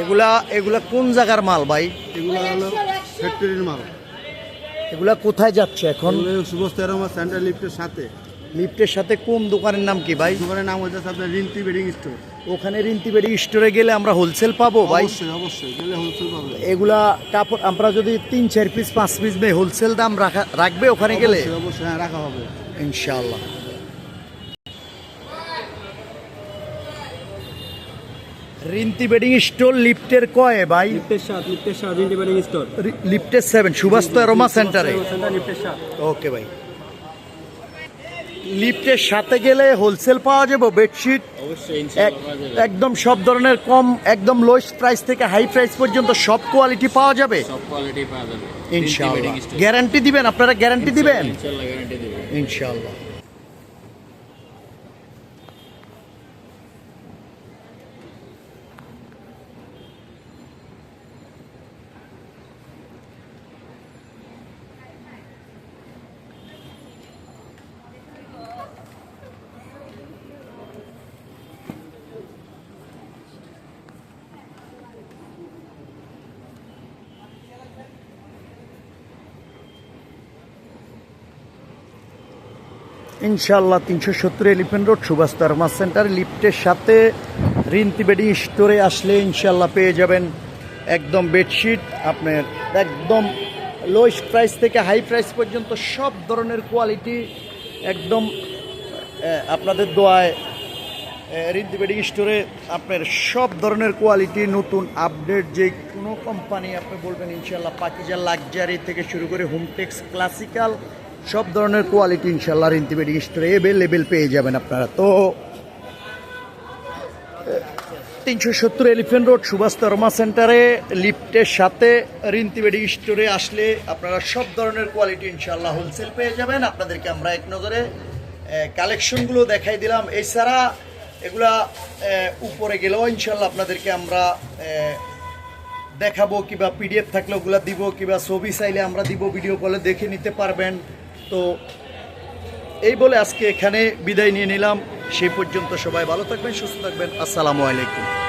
এগুলা এগুলা কোন জায়গার মাল ভাই? এগুলো হলো ফ্যাক্টরির মাল। এগুলা কোথায় যাচ্ছে এখন? সুবস্ত এরমা সেন্ট্রাল লিফটের সাথে। লিফটের সাথে কোন দোকানের নাম কি ভাই? দোকানের নাম হচ্ছে আপনার রিন্তি বেডিং স্টোর। ওখানে রিন্তি বেডিং স্টোরে গেলে আমরা হোলসেল পাবো ভাই? অবশ্যই অবশ্যই গেলে হোলসেল পাবে এগুলা কাপড় আমরা যদি তিন চার পিস পাঁচ পিস হোলসেল দাম রাখা রাখবে ওখানে গেলে? অবশ্যই, অবশ্যই হ্যাঁ রাখা হবে। ইনশাআল্লাহ। রিন্তি বেডিং স্টোর লিফটের কয়ে ভাই? লিফটের সাত লিফটের সাত রিন্টি বেডিং স্টোর। লিফটের সেভেন সুভাষ রোমা সেন্টারে লিফটের সাত। ওকে ভাই। লিফটের সাথে গেলে হোলসেল পাওয়া যাবে বেডশিট একদম সব ধরনের কম একদম লোয়েস্ট প্রাইস থেকে হাই প্রাইস পর্যন্ত সব কোয়ালিটি পাওয়া যাবে? সব কোয়ালিটি পাওয়া যাবে। ইনশাআল্লাহ। গ্যারান্টি দিবেন আপনারা গ্যারান্টি দিবেন। ইনশাআল্লাহ। ইনশাআল্লাহ তিনশো সত্তর এলিফেন্ট রোড সুভাষ তারমা সেন্টার লিফটের সাথে রিন্তি বেডি স্টোরে আসলে ইনশাল্লাহ পেয়ে যাবেন একদম বেডশিট, আপনার একদম লোয়েস্ট প্রাইস থেকে হাই প্রাইস পর্যন্ত সব ধরনের কোয়ালিটি একদম আপনাদের দোয়ায় রিন্তি বেডি স্টোরে আপনার সব ধরনের কোয়ালিটি নতুন আপডেট যে কোনো কোম্পানি আপনি বলবেন ইনশাল্লাহ পাকিজা লাক্সারি থেকে শুরু করে হোমটেক্স ক্লাসিক্যাল সব ধরনের কোয়ালিটি ইনশাল্লাহ রিন্তিবেডি স্টোরে এভেলেবেল পেয়ে যাবেন আপনারা। তো তিনশো সত্তর এলিফেন্ট রোড, সুভাষ তর্মা সেন্টারে, লিফটের সাথে রিন্তিবেডি স্টোরে আসলে আপনারা সব ধরনের কোয়ালিটি ইনশাল্লাহ হোলসেল পেয়ে যাবেন। আপনাদেরকে আমরা এক নজরে কালেকশনগুলো দেখাই দিলাম। এছাড়া এগুলা উপরে গেলেও ইনশাল্লাহ আপনাদেরকে আমরা দেখাবো কিবা পিডিএফ থাকলে ওগুলা দিব, কিবা ছবি চাইলে আমরা দিব ভিডিও কলে দেখে নিতে পারবেন। তো এই বলে আজকে এখানে বিদায় নিয়ে নিলাম। সেই পর্যন্ত সবাই ভালো থাকবেন, সুস্থ থাকবেন। আসসালামু আলাইকুম।